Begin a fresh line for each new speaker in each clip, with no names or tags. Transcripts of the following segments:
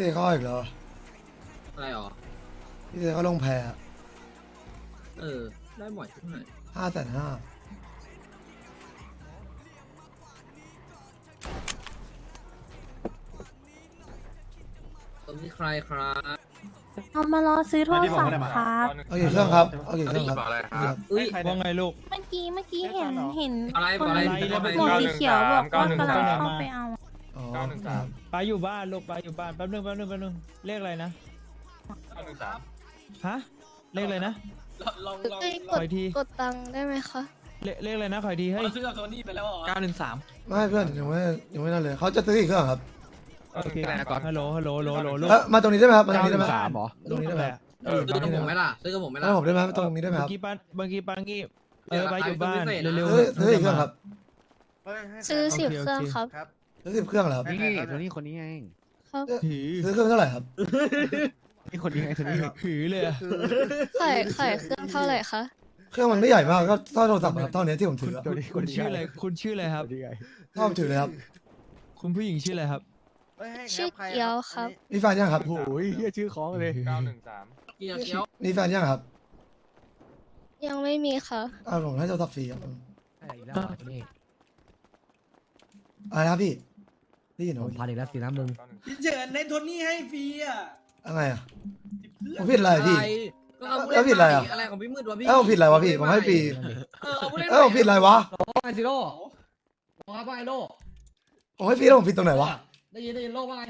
เต้เขาเอาอีกแล้ว
อะไรหรอ
พี่เต้เขาลงแพร
เออ ได้บ่อยขึ้นหน่อย
ห้าแสนห้า
ตรงนี้ใครครับ
เอามารอซื้อโทรศัพท์ครับ
เอากี่เครื่องครับเอากี่เครื่องครับครับ
อุ้ย
ว่าไงลูก
เมื่อกี้เมื่อกี้เห็นเห็น
อะไร
คน
อะไร
หัวสีเขียวบอกว่ากำลัง
913
เข้าไปเอา
อ๋อ
เก้าหนึ่ง
ค
สา
รั
ม
บ
ป้าอยู่บ้านลูกป้าอยู่บ้านแป๊บนึงแป๊บนึงแป๊บนึงเลขอะไรนะ
เก้าหนึ่งสาม
ฮะเลขอะไรนะ
ลองลอง
เอ้ย
ขออีกที
กดตังค์ได้ไหมคะ
เลขเลขอะไรนะขออีกทีเฮ้ย
ซื้อกับโทนี่ไปแล้วเหรอ
เก้าหนึ่งสาม
ไม่เพื่อนยังไม่ยังไม่นั่นเลยเขาจะซื้อกี่เครื่องครับ
โอเคฮัลโหลฮัลโหลฮัลโหลฮัลโหลลูก
เออมาตรงนี้ได้ไหมครับมาตรงนี้ได้ไหม
สามหรอ
ตรงนี้ได้ไหม
เออ
ซื้อกับผมไหมล่ะซื้อกับผมไหม
แล้
ล่ะ
วผมได้ไหมตรงนี้ได้ไหมค
เมื่
รั
อบกี้ป้าเมื่อกี้ป้างี้เออป้าอยู่บ้านเร็ว
ซื้อ
ๆ
ซื้อกี่เครื่องครับ
ซื้อ
โอเค
สิบ
โอเค
เครื่องครับ
ซื้อสิบเครื่องเหรอครับ
นี่โทนี่คนนี้ไง
ครับ
หือ
ซื้อเครื่องเท่าไหร่ครับ
นี่คนนี้ไงโทนี่
หือเลยอะ
ขายขายเครื่องเท่าไหร่คะ
เครื่องมันไม่ใหญ่มากก็เท่าโทรศัพท์ครับเท่านี้ที่ผมถืออะ
โทนี่
คุณชื่ออะไรคุณชื่ออะไรครับ
คนนี้ไง
เท่าผมถือเลยครับ
คุณผู้หญิงชื่ออะไรครับ
ชื่อเกียวครับ
มีแฟนยังครับ
โอ้ยเฮียชื่อของเลย
เก้าหนึ่งสาม
เกียวเกียว
มีแฟนยังครับ
ยังไม่มีค่ะ
อ้าวผมให้โทรศัพท์ฟรีครับอะไรนะครับพี่ ได้ยินเหรอ
ผมพาอีกแล้วสินะมึง
เก้าหนึ่ง
พี่เฉินในโทนี่ให้ฟรีอะ
อะไรอะ
สิบเครื่
ผ
อง
มผิดอะไรพี่
ก็เอา
แล้วผิดอะไรอะ
อะไรของพี่มืดวะพี่
เอ้าผมผิดอะไรวะพี่ผมให้ฟรี
เออเอาผู้เล่น
เอ้าผมผิดอะไรวะ
ว่าไงซิโร่ว่าไงโร่
ผมให้ฟรีแล้วผมผิดตรงไหนวะ
ได้ยินได้ยินโร่ว่าไง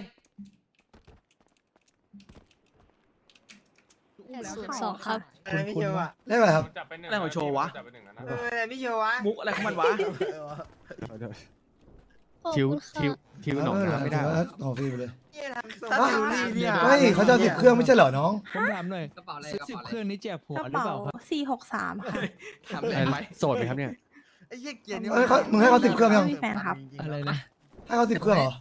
แปดศูนย์สองครับ
คุณคุณเลขอะไรครับ
จับไปหนึ่ง
อะไรของโชว์วะ
จับไปหนึ่งนะนะ
นี่เชียววะ
มุกอะไรของมันวะ
ขอบ
คิว
คุณค่ะ
คิวคิวหนองน้ำไม่ได้
เออขอฟรีไปเลย
ถ้าฟิวลี่เนี่ย
ไม่เขาจะเอาสิบเครื่องไม่ใช่เหรอน้อง
ผมถามหน่อย
กระเป๋าอะไร
ซื้อก
ระ
สิบ
เป๋าอะไร
เครื่องนี้แจกผัว
กระ
หรือ
เป๋า
เปล่าครับ
สี่หกสามค่ะ
ถามอะไรไหม
โสดไหมครับเนี่ย
ไอ้เหี้ยเกียร์นี่
เอ้ยเขามึงให้เขาสิบเครื่องยัง
ไม่มีแฟนครับ
อะไรนะ
ให้เขาสิบเครื่องเหรอ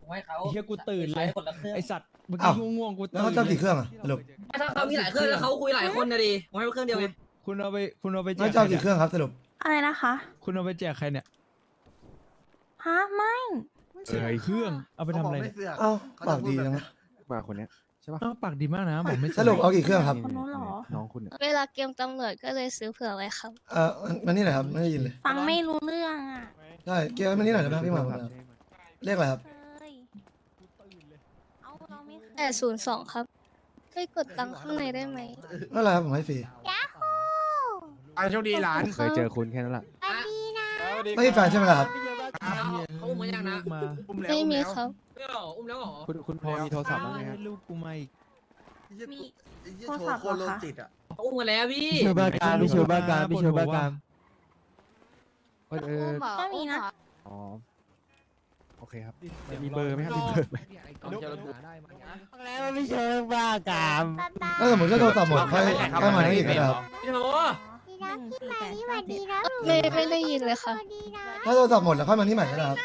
ผมให้เขา
ไอ้เหี้ยกูตื่นเลย
ใช้คนละเครื่อง
ไอสัตว์เมื่อ
อ้า
กี้
ว
ง่วงๆกู
แล้ว
ตื่
เขา
น
จะเอากี่เครื่องอะสรุป
ถ้าเขามีหลายเครื่องแล้วเขาคุยหลายคนนะดิผมให้เครื่องเดียวไง
คุณเอาไปคุณเอาไปแจ
ไม่
ก
จะเอา
ใคร
กี่
เนี่ย
เครื่องครับสรุป
อะไรนะคะ
คุณเอาไปแจกใครเนี่ย
ฮะไม่
สิบเครื่อง เอาไปทำอะไร
ไม่
เนี่ย
เสือก
เอ้าปากดีจังนะ
มาคนเนี้ยใช่ปะ
อ้าวปากดีมากนะบอกไม่
สรุปเอากี่เครื่องครับ
คนนู้นเหรอ
น้องคุณเนี่ย
เวลาเกมตำรวจก็เลยซื้อเผื่อไว้ครับ
เออมันนี่หน่อยครับไม่ได้ยินเลย
ฟังไม่รู้เรื่องอะ
ใช่เกียร์มันนี่หน่อยได้ไหมพี่หมาผมเลขอะไรครับ
เฮ้ยเอาเราไม่เคย
แปดศูนย์สองครับไปกดตังค์ข้างในได้ไหม
ไม่เป็นไรครับผมให้ฟรี
ไอ้โชคดีหลาน
เคยเจอคุณแค่นั้นแหละ
ไม่มีแฟนใช่ไหมล่ะครับ
เขาอุ้มมายังนะ
มา
ไม่มีครับ
ไม่หรออุ้มแล้วหรอ
คุณคุณพอมีโทรศัพท์บ้างไหมครับ
ลูกกูมาอีก
มี
ไอ้เหี้ยโชว์โคตรโรจิตอะ
เขาอุ้มมาแล้วพี่
เชื่อบ้าการไม่เชื่อบ้าการไม่เชื่อบ้าการ
เออเออ
ก็มีนะ
อ๋อโอเคครับมีเบอร์ไหมครับมีเบอร์ไหม
แล้วไม่เชิงบ้ากาม
ถ้าสมมติถ้าโทรศัพท์หมดค่อยค่อยมาที่อีกก็ได้ครับ
พี่โถ
ดีนะพี่มาดีนะ
ไม่ไม่ได้ยินเลยค่ะ
ถ้าโทรศัพท์หมดแล้วค่อยมาที่ใหม่ก็ได้ครับ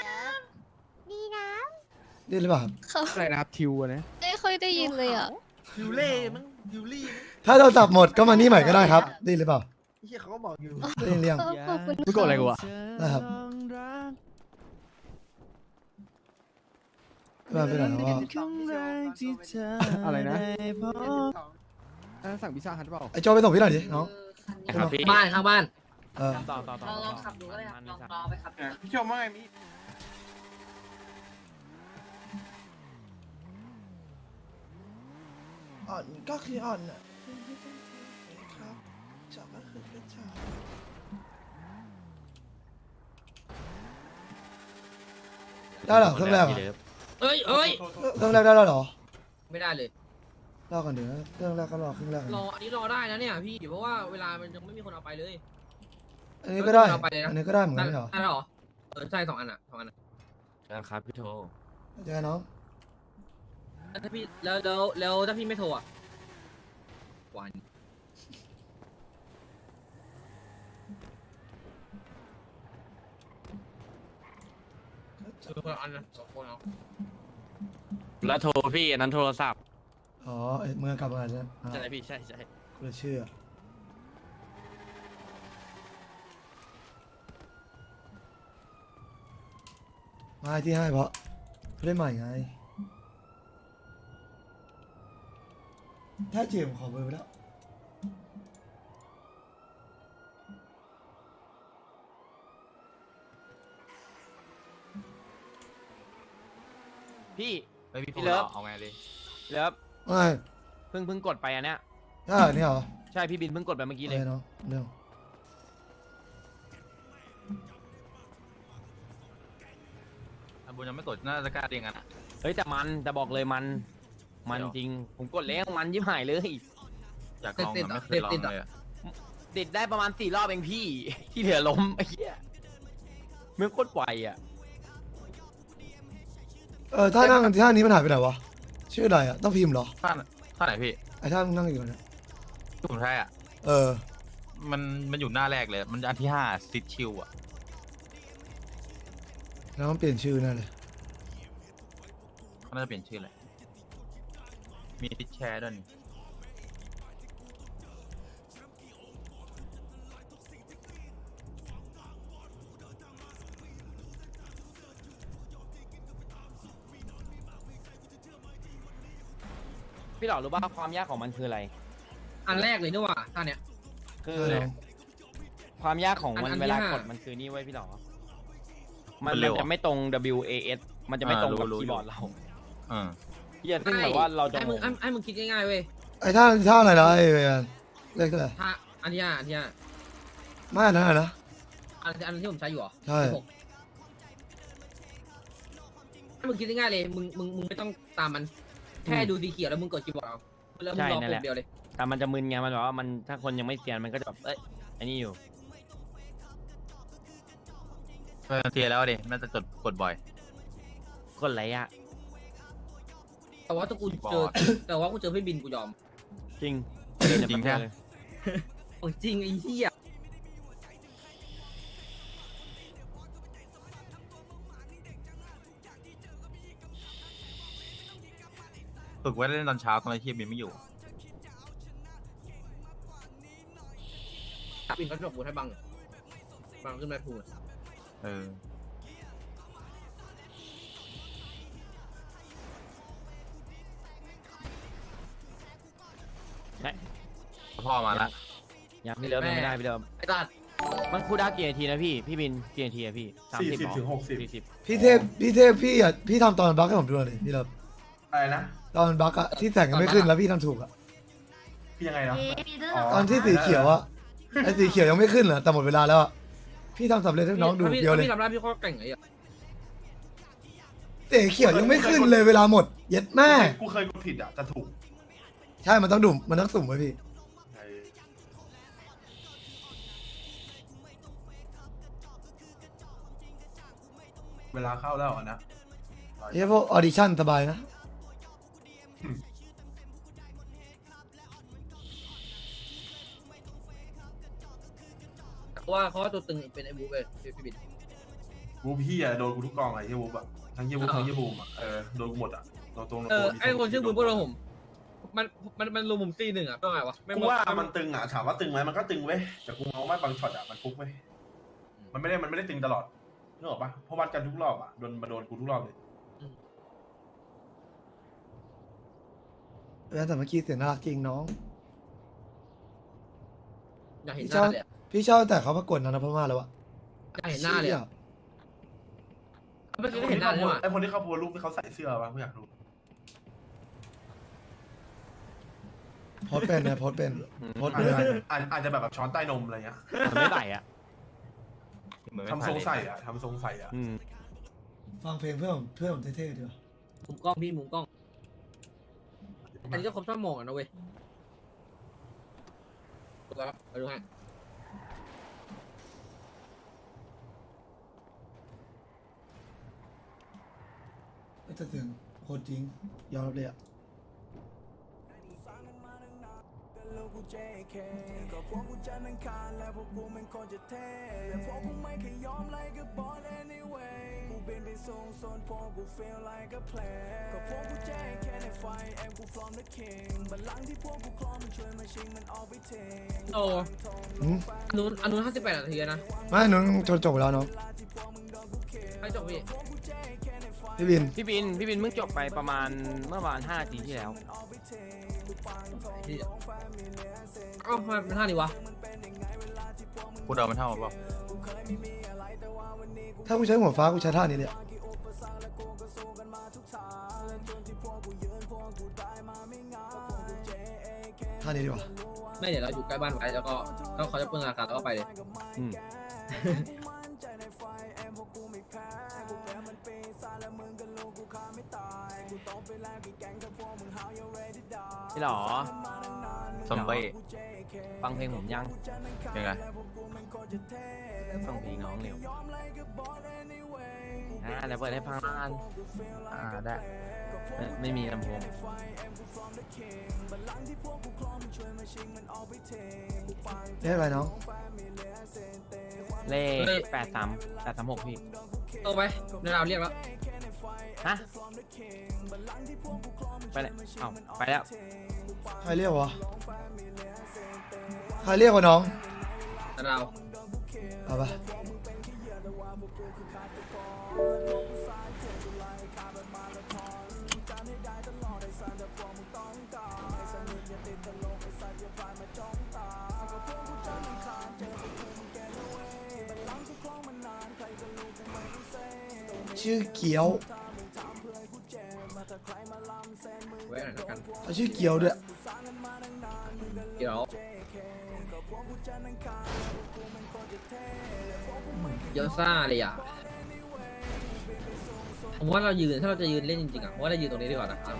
ดีหรือเปล่าครับ
เขา
อะไรนะครับทิวอะนะ
ไม่ค่อยได้ยินเลยอะ
ดิวเล่มั้งดิวลี่มั้ง
ถ้าโทรศัพท์หมดก็มานี่ใหม่ก็ได้ครับดีหรือเปล่า
ไอ้เหี้ยเขาก็บอกอยู่
ได้ยินเรียง
ขอบคุณ
มึงกดอะไรกูอะ
นะครับ มาเป็นไรนะว่า
อะไรนะอะสั่งพิซซ่าฮัทหรือเปล่า
ไอ้โจไปส่งพี่หน่อยดิน้อง
บ้านข้างบ้าน
เออ
ต่อต่อต่อ
ลองลองขับดูก็ได้ครับลองลองไปขับดู
พี่ชมว่าไงมี
อ่อนก็คืออ่อนอะครับจอบก็คือกระจอกได้เหรอเครื่องแรกเหรอ
เอ้ยเอ้ย
เครื่องแรกได้แล้วเหรอ
ไม่ได้เลย
รอก่อนเดี๋ยวนะเครื่องแรกก็รอเครื่องแรกก่อน
รออันนี้รอได้นะเนี่ยพี่เพราะว่าเวลามันยังไม่มีคนเอาไปเลย
อันนี้ก็ได้
เอาไปเลยนะ
อันนี้ก็ได้เหมือนกัน
ได้
ไม่เหรอ
ได้เหรอเออใช่สองอันอะสองอันอะ
ครับพี่โท
เจอน้อง
แล้วถ้าพี่แล้วแล้วแล้วถ้าพี่ไม่โทรอะวันเออคนละอันนะสองคนเอา
แล้วโทรพี่อันนั้นโทรศัพท์
อ๋อเอ้ยเมืองกลับมาใช่ไหม
ใช่พี่ใช่ใช่
คนละชื่ออะมาที่ให้เพราะเล่นใหม่ไง ถ้าเจมส์ขอเบอร์ไปแล้ว
พี่
ไม่พี่
พี่
พี่
เลิ
เลิ
ฟ
ฟเอาไงเลย
เลิฟ
ไม่
เพิ่งเพิ่งกดไปอันเนี้ย
อ่านี่เหรอ
ใช่พี่บินเพิ่งกดไปเมื่อกี้
อะ
เล
ไร
ย
เนาะเรื่อง
อันบุญยังไม่กดน่าจะกล้าเรียงกันอะ
เฮ้ยแต่มันแต่บอกเลยมัน มัน
เดี๋ยว
จริงผมกดแล้วมันยิ้มหายเลย
อยากลองแต่ไม่เคยลองเลยอะ
ติดได้ประมาณสี่รอบเองพี่ ที่เหลือล้มไอ้เหี้ยเมื่อโคตรไวอะ
เออถ้านั่งท่านี้มันหายไปไหนวะ ชื่ออะไรอะต้องพิมพ์เหรอ
ท่าท่าไหนพี่
ไอ้ท่านั่งอยู่เนี่ย
ที่ผมใช่อะ
เออ
มันมันอยู่หน้าแรกเลย มันอันที่ห้าซิดชิลอะ
แล้วมันเปลี่ยนชื่อแน่เลย
เขาน่าจะเปลี่ยนชื่อเลยมีติดแชร์ด้วยนี่
พี่หลอรู้ป่ะความยากของมันคืออะไร
อันแรกเลยนี่หว่าท่าเนี้ย
คือ
เออ
ความยากของมัน
อันอันที่
เวลา
ห้าก
ดมันคือนี่ไว้ยพี่หลอมันมันจะไม่ตรง W A S มันจะไม่ตรงกับคีย์บอร์ดเรา
อืม
เฮียซึ่งแบบว่าเราจะ
ให้มึง
ง
ให้ให้มึงคิดง่ายๆเว้ย
ไอ้ท่าท่าอะไรนะไอ้เวรเลขเท่าไหร่
ท่าอันที่ห้าอันที่ห้า
ไม่อันนั้นอะนะ
อันอันที่ผมใช้อยู่เหรอ
ใช่
ที่หกให้มึงคิดง่ายๆเลยมึงมึงมึงไม่ต้องตามมัน แค่ดูสีเขียวแล้วมึงกดคีย์บอร์ดเอาแล้วมึงรอปุ่มเดียวเลย
แต่มันจะมึนไงมันแบบว่ามันถ้าคนยังไม่เซียนมันก็จะแบบเอ้ยอันนี้อยู่
เออเทียแล้วดิน่าจะกดกดบ่อย
กดอะไรอะ
แต่ว่าถ้ากูเจอแต่ว่ากูเจอพี่บินกูยอม
จริง
จริงใช่ไหม
ของจริงไอ้เหี้ย
ฝึกไว้เล่นตอนเช้าตอนที่บินไม่อยู่
บินเขาจะบอกกูให้บังบังขึ้นมาพูด
เออ พ่อมาแล้ว
ยังพี่เลิฟยังไม่ได้พี่เลิฟ
ไอ้ตัด
มันคูลดาวน์กี่นาทีนะพี่ พี่บินกี่นาทีอะพี่สามสิบถึงหกสิบ สี่สิบ
พี่เทพพี่เทพพี่อะพี่ทำตอนบักให้ผมดูหน่อยดิพี่เลิฟ
อะไรนะ
ตอนบักอะที่แต่งกันไม่ขึ้นแล้วพี่ทำถูกอะ
พี่ยังไงเนาะ
ตอนที่สีเขียวอะไอ้สีเขียวยังไม่ขึ้นเหรอแต่หมดเวลาแล้วอะพี่ทำสำเร็จให้น้องดู
ถ้าพี่
เดียวเลย
ถ้าพี่ทำได้พี่ก็เก่งไอ้เหี้ย
สีเขียวยังไม่ขึ้นเลยเวลาหมด เย็ดแม่
กูเคยกดผิดอะจะถูก
ใช่มันต้องดุ่มมันต้องสุ่มไว้พี่
เวลาเข้าแล้วอะนะ
ไอ้พวกออดิชั่นสบายนะ
เพราะ ว่าเขาว่าตัวตึงเป็นไอ้บูเว้ยพี่บิน
วูบพี่อะโดนกูทุกกองเลยเฮียวูบอะทั้งเฮียวูบทั้งเฮียบูมอะเออโดนกูหมดอะโดนตรง
เออไอ้คนชื่อบูมพวกเราผม มันมันมันรวมผมซีหนึ่งอะต้องไงวะไม่
กูว่ามันตึงอะถามว่าตึงไหมมันก็ตึงเว้ยแต่กูมองว่าบางช็อตอะมันฟุกเว้ยมันไม่ได้มันไม่ได้ตึงตลอดนึกออกปะเพราะวัดกันทุกรอบอะโดนมาโดนกูทุกรอบเลย
เออแต่เมื่อกี้เสียงน่ารักจริงน้อง
อยากเห็น
พี่
ห
ชอ
น้า
บ
เลยอะ
พี่ชอบแต่เขาประกวดนันทพม่าแล้วอะ
อยากเห็นหน้าเลยอะ
ชี่
เมื่อกี้ก็เห็นหน้าเลยว่ะ
ไอ้คนที่เขาโพสรูปที่เขาใส่เสื้อวะกูอยากดู
โพสต์เป็นนะโพสต์เป็นโพสต์
อาจ
เป็น
จะอาจอาจจะแบบแบบช้อนใต้นมอะไรเงี้ย
มันไม่ไหลอะ
เหมือนไม่
ทำทรง
ทันเลย
ใส่อะทำทรงใส่อะ
อืม
ฟังเพลงเพื่อนผมเพื่อนผมเท่ๆดีกว่า
มุมกล้องพี่มุมกล้อง อันนี้ก็ครบชั่วโมงอะนะเว้ยดูครับไปดูให้
เอ้ยแต่เสียงโคตรจริงยอมรับเลยอะ
แล้วกู JK ก็พวกกูจะนังคารและพวกกูมันคนจะเท่และพวกกูไม่เคยยอมไล่กับบอล anyway กูบินไปสูงส่วนพวกกู feel like a plan ก็พวกกูแจ้งแค่ในไฟแอมกู from the king บัลลังก์ที่พวกกูคลองมันช่วยมาชิงมันเอาไปเทง
โอ้
อืม
อันนู้นอันนู้นห้าสิบแปดนาทีนะ
ไม่หนูจบจบไปแล้วน้อง
ให้จบพี่
พี่บิน
พี่บินพี่บินเพิ่งจบไปประมาณเมื่อประมาณ5นาทีที่แล้ว
เอ้าทำไมเป็นท่านี้วะ
พูดเอามันเท่าเปล่า
ถ้ากูใช้หัวฟ้ากูใช้ท่านี้เลยอะท่านี้ดีกว่า
ไม่เดี๋ยวเราอยู่ใกล้บ้านไว้แล้วก็ถ้าเขาจะเพิ่งอาการเราก็ไปเลย
อืม พี่หรอ
ซอมเบ้
ฟังเพลงผมยัง
ยังไง
ฟังเพลงน้องเร็วอ่าเดี๋ยวเปิดให้ฟังนาน
อ่าได้
ไม่ไม่มีลำโพง
เรียกอะไรน้อง
เลขแปดสามแปดสามหกพี่
โตไปเดี๋ยวเราเรียกแล้ว
ฮะไปเลยเอ้าไปแล้ว
ใครเรียกวะใครเรียกวะน้อง
เดี๋ยวเรา
เอาปะชื่อเกียว ชื่อเกียวด้วย
เดี๋ยวเดี๋ยวซ่าเลยอะผมว่าเรายืนถ้าเราจะยืนเล่นจริงๆอะผมว่าเรายืนตรงนี้ดีกว่านะครับ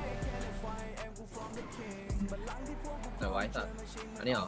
แต่ไว้สัตว์อันนี้เหรอ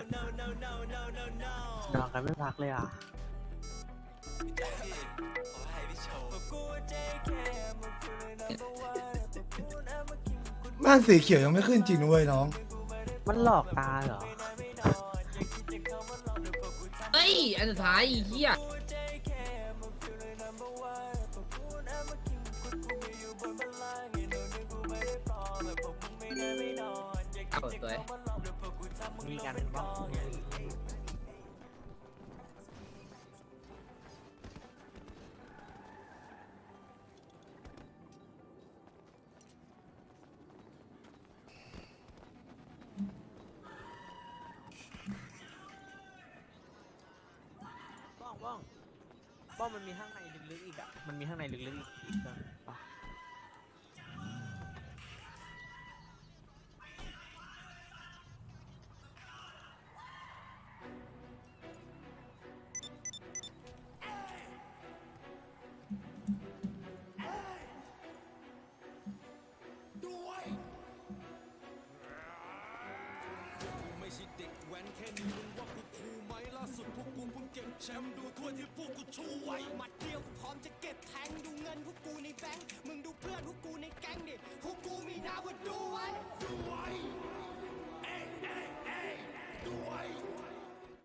ย
นอนกันไม่พักเลยอะ
ม่านสีเขียวยังไม่ขึ้นจริงนะเว้ยน้อง
มันหลอกตาเหรอ
เอ้ย อันสุดท้ายไอ้เหี้ยเอาสวย
มีกันบ้างบ้องบ้องบ้องมันมีข้างในลึกๆอีกอะ มันมีข้างในลึกๆอีกอีกบ้าง
แชมป์ดูถ้วยที่พวกกูชูไว้หมัดเดียวกูพร้อมจะเก็บ
แทงดูเงินพวกกูในแบงค์มึงดูเพื่อนพวกกูในแก๊งดิพวกกูมีนาว่ดูไว้ดูไว้เอ้เอ้เอ้ดูไว้